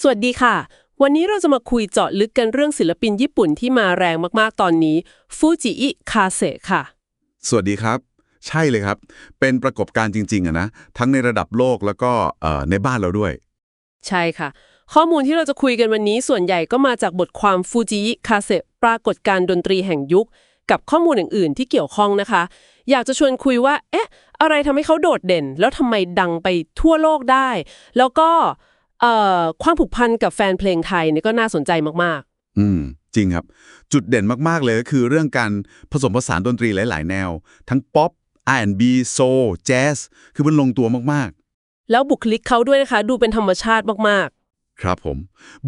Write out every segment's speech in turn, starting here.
สวัสดีค่ะ วันนี้เราจะมาคุยเจาะลึกกันเรื่องศิลปินญี่ปุ่นที่มาแรงมากๆตอนนี้ฟูจิอิคาเซค่ะ สวัสดีครับ ใช่เลยครับ เป็นปรากฏการณ์จริงๆอะนะ ทั้งในระดับโลกแล้วก็เอ่อในบ้านเราด้วย ใช่ค่ะ ข้อมูลที่เราจะคุยกันวันนี้ส่วนใหญ่ก็มาจากบทความฟูจิอิคาเซปรากฏการณ์ดนตรีแห่งยุค กับข้อมูลอื่นๆ ที่เกี่ยวข้องนะคะ อยากจะชวนคุยว่า เอ๊ะ อะไรทำให้เขาโดดเด่น แล้วทำไมดังไปทั่วโลกได้ แล้วก็ เอ่อความผูกพันกับแฟนเพลงไทยนี่ก็น่าสนใจมากอืม จริงครับ จุดเด่นมากๆเลยก็คือเรื่องการผสมผสานดนตรีหลาย ๆ แนว ทั้งป๊อป R&B โซลแจ๊สคือมันลงตัวมากๆ แล้วบุคลิกเขาด้วยนะคะ ดูเป็นธรรมชาติมากๆ ครับผม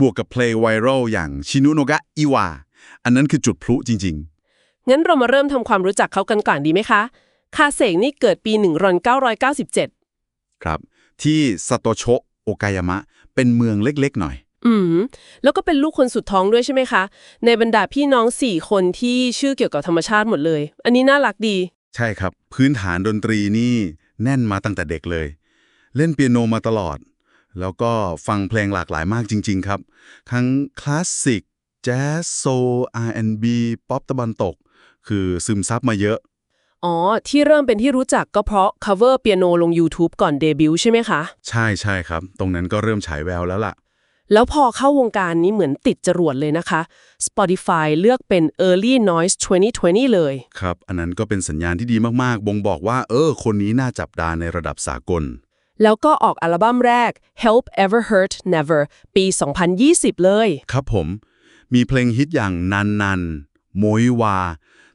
บวกกับเพลงไวรัลอย่างชินุโนกะอิวาอันนั้นคือจุดพลุจริง ๆ งั้นเรามาเริ่มทำความรู้จักเขากันก่อนดีไหมคะ คาเซกนี่เกิดปี 1997ๆครับ ที่ซาโตโชะ โอกายามะ เป็นเมืองเล็กๆ หน่อย อืม แล้วก็เป็นลูกคนสุดท้องด้วยใช่ไหมคะ ในบรรดาพี่น้อง4คนที่ชื่อเกี่ยวกับธรรมชาติหมดเลย อันนี้น่ารักดี ใช่ครับ พื้นฐานดนตรีนี่แน่นมาตั้งแต่เด็กเลย เล่นเปียโนมาตลอด แล้วก็ฟังเพลงหลากหลายมากจริง ๆ ครับ ทั้งคลาสสิกแจ๊สโซ R&B ป๊อปตะบันตก คือซึมซับมาเยอะ อ๋อ ที่เริ่มเป็นที่รู้จักก็เพราะ cover เปียโนลง YouTube ก่อนเดบิวต์ใช่ไหมคะ ใช่ใช่ครับ ตรงนั้นก็เริ่มฉายแววแล้วล่ะ แล้วพอเข้าวงการนี้เหมือนติดจรวดเลยนะคะ Spotify เลือกเป็น Early Noise 2020 เลย ครับ อันนั้นก็เป็นสัญญาณที่ดีมากๆ บ่งบอกว่า เออ คนนี้น่าจับดาในระดับสากล แล้วก็ออกอัลบั้มแรก Help Ever Hurt Never ปี 2020 เลย ครับผม มีเพลงฮิตอย่างนันนันโมยวา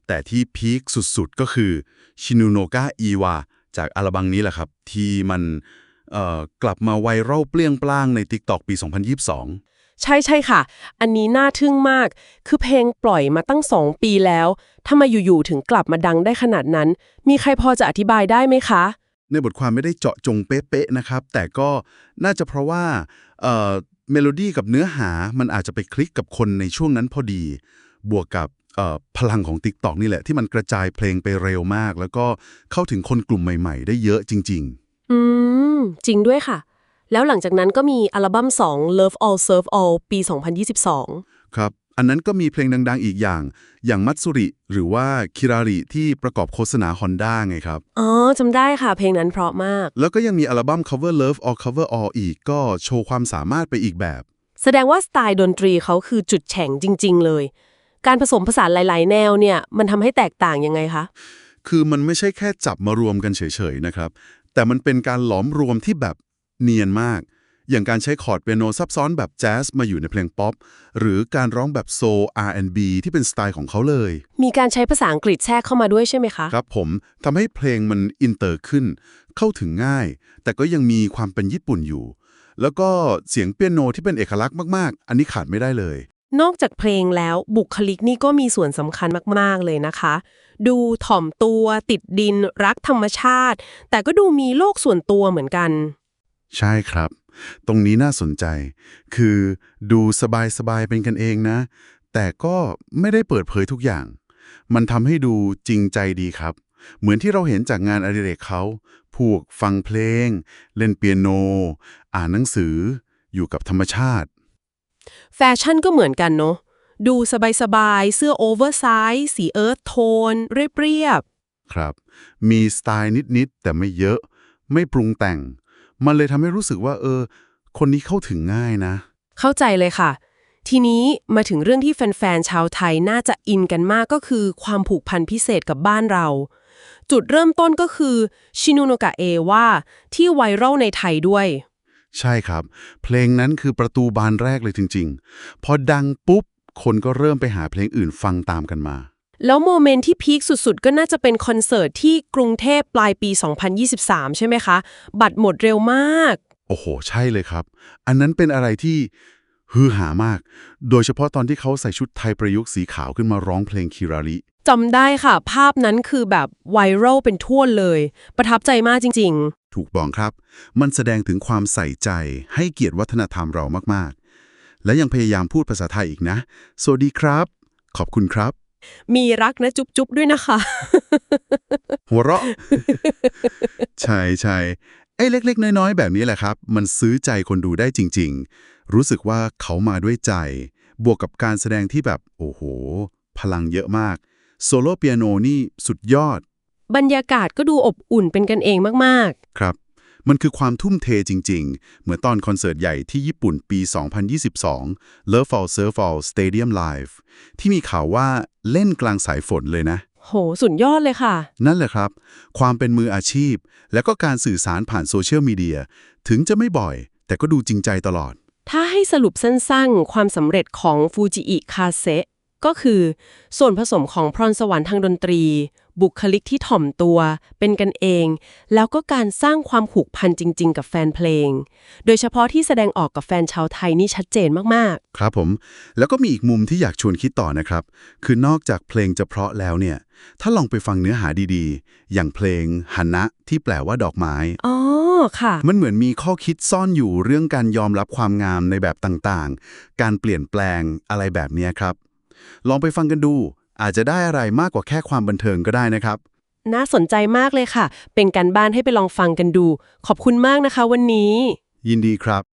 แต่ที่พีคสุดๆ ก็คือชินุโนกะอีวาจากอัลบั้มนี้แหละครับ ที่มันเอ่อกลับมาไวรัลเปลี่ยงปล้างใน TikTok ปี 2022 ใช่ใช่ค่ะ อันนี้น่าทึ่งมาก คือเพลงปล่อยมาตั้ง 2 ปีแล้วทำไมอยู่ๆถึงกลับมาดังได้ขนาดนั้น มีใครพอจะอธิบายได้ไหมคะ ในบทความไม่ได้เจาะจงเป๊ะๆนะครับ แต่ก็น่าจะเพราะว่าเอ่อเมโลดี้กับเนื้อหามันอาจจะไปคลิกกับคนในช่วงนั้นพอดี บวกกับเอ่อ พลังของ TikTok นี่แหละ ที่มันกระจายเพลงไปเร็วมาก แล้วก็เข้าถึงคนกลุ่มใหม่ ๆ ได้เยอะจริงอืม จริงด้วยค่ะ แล้วหลังจากนั้นก็มีอัลบั้ม 2 Love All Serve All ปี 2022ๆครับ อันนั้นก็มีเพลงดัง ๆ อีกอย่าง อย่างมัตสุริ หรือว่าคิราริที่ประกอบโฆษณา Honda ไงครับ อ๋อจำได้ค่ะ เพลงนั้นเพราะมาก แล้วก็ยังมีอัลบั้ม Cover Love or Cover All อีกก็โชว์ความสามารถไปอีกแบบ แสดงว่าสไตล์ดนตรีเขาคือจุดแข็งจริง ๆ เลย การผสมผสานหลาย ๆ แนวเนี่ยมันทำให้แตกต่างยังไงคะ คือมันไม่ใช่แค่จับมารวมกันเฉยๆนะครับ แต่มันเป็นการหลอมรวมที่แบบเนียนมาก อย่างการใช้คอร์ดเปียโนซับซ้อนแบบแจ๊สมาอยู่ในเพลงป๊อป หรือการร้องแบบโซ R&B ที่เป็นสไตล์ของเขาเลย มีการใช้ภาษาอังกฤษแทรกเข้ามาด้วยใช่ไหมคะ ครับผมทำให้เพลงมันอินเตอร์ขึ้น เข้าถึงง่าย แต่ก็ยังมีความเป็นญี่ปุ่นอยู่ แล้วก็เสียงเปียโนที่เป็นเอกลักษณ์มากๆ อันนี้ขาดไม่ได้เลย นอกจากเพลงแล้วบุคลิกนี่ก็มีส่วนสำคัญมาก ๆ เลยนะคะ ดูถ่อมตัว ติดดิน รักธรรมชาติ แต่ก็ดูมีโลกส่วนตัวเหมือนกัน ใช่ครับ ตรงนี้น่าสนใจ คือดูสบาย ๆ เป็นกันเองนะ แต่ก็ไม่ได้เปิดเผยทุกอย่าง มันทำให้ดูจริงใจดีครับ เหมือนที่เราเห็นจากงานอดิเรกเขาพวกฟังเพลง เล่นเปียโน อ่านหนังสือ อยู่กับธรรมชาติ แฟชั่นก็เหมือนกันเนาะดูสบายๆ เสื้อโอเวอร์ไซส์สีเอิร์ธโทน เรียบครับ มีสไตล์นิด ๆ แต่ไม่เยอะ ไม่ปรุงแต่ง มันเลยทำให้รู้สึกว่า เออ คนนี้เข้าถึงง่ายนะๆเข้าใจเลยค่ะ ทีนี้มาถึงเรื่องที่แฟน ๆ ชาวไทยน่าจะอินกันมากก็คือ ความผูกพันพิเศษกับบ้านเรา จุดเริ่มต้นก็คือชินุโนกะเอว่าที่ไวรัลในไทยด้วย ใช่ครับ เพลงนั้นคือประตูบานแรกเลยจริง ๆ พอดังปุ๊บ คนก็เริ่มไปหาเพลงอื่นฟังตามกันมา แล้วโมเมนต์ที่พีคสุดๆ ก็น่าจะเป็นคอนเสิร์ตที่กรุงเทพปลายปี 2023 ใช่ไหมคะ บัตรหมดเร็วมาก โอ้โห ใช่เลยครับ อันนั้นเป็นอะไรที่ฮือหามาก โดยเฉพาะตอนที่เขาใส่ชุดไทยประยุกต์สีขาวขึ้นมาร้องเพลงคิราริ จำได้ค่ะ ภาพนั้นคือแบบไวรัลเป็นทั่วเลย ประทับใจมากจริง ถูกบอกครับ มันแสดงถึงความใส่ใจให้เกียรติวัฒนธรรมเรามากๆ และยังพยายามพูดภาษาไทยอีกนะ สวัสดีครับ ขอบคุณครับ ๆ มีรักนะจุ๊บๆด้วยนะคะ หัวเราะ ใช่ใช่ไอ้เล็ก ๆ น้อย ๆ แบบนี้แหละครับ มันซื้อใจคนดูได้จริงรู้สึกว่าเขามาด้วยใจ บวกกับการแสดงที่แบบ โอ้โห พลังเยอะมาก โซโล่เปียโนนี่สุดยอด บรรยากาศก็ดูอบอุ่นเป็นกันเองมากครับ มันคือความทุ่มเทจริง ๆ เหมือนตอนคอนเสิร์ตใหญ่ที่ญี่ปุ่นปี 2022 Love Fall Surf Fall Stadium Live ที่มีข่าวว่าเล่นกลางสายฝนเลยนะๆโห สุดยอดเลยค่ะ นั่นแหละครับ ความเป็นมืออาชีพ และก็การสื่อสารผ่านโซเชียลมีเดียถึงจะไม่บ่อย แต่ก็ดูจริงใจตลอด ถ้าให้สรุปสั้นๆ ความสำเร็จของฟูจิอิคาเซะ ก็คือส่วนผสมของพรสวรรค์ทางดนตรี บุคลิกที่ถ่อมตัว เป็นกันเอง แล้วก็การสร้างความผูกพันจริง ๆ กับแฟนเพลง โดยเฉพาะที่แสดงออกกับแฟนชาวไทยนี่ชัดเจนมากครับผม แล้วก็มีอีกมุมที่อยากชวนคิดต่อนะครับ คือนอกจากเพลงจะเพราะแล้วเนี่ย ถ้าลองไปฟังเนื้อหาดีๆ อย่างเพลงหันนะที่แปลว่าดอกไม้ๆอ๋อค่ะ มันเหมือนมีข้อคิดซ่อนอยู่เรื่องการยอมรับความงามในแบบต่างๆ การเปลี่ยนแปลงอะไรแบบเนี้ยครับ ลองไปฟังกันดู อาจจะได้อะไรมากกว่าแค่ความบันเทิงก็ได้นะครับ น่าสนใจมากเลยค่ะ เป็นการบ้านให้ไปลองฟังกันดู ขอบคุณมากนะคะวันนี้ ยินดีครับ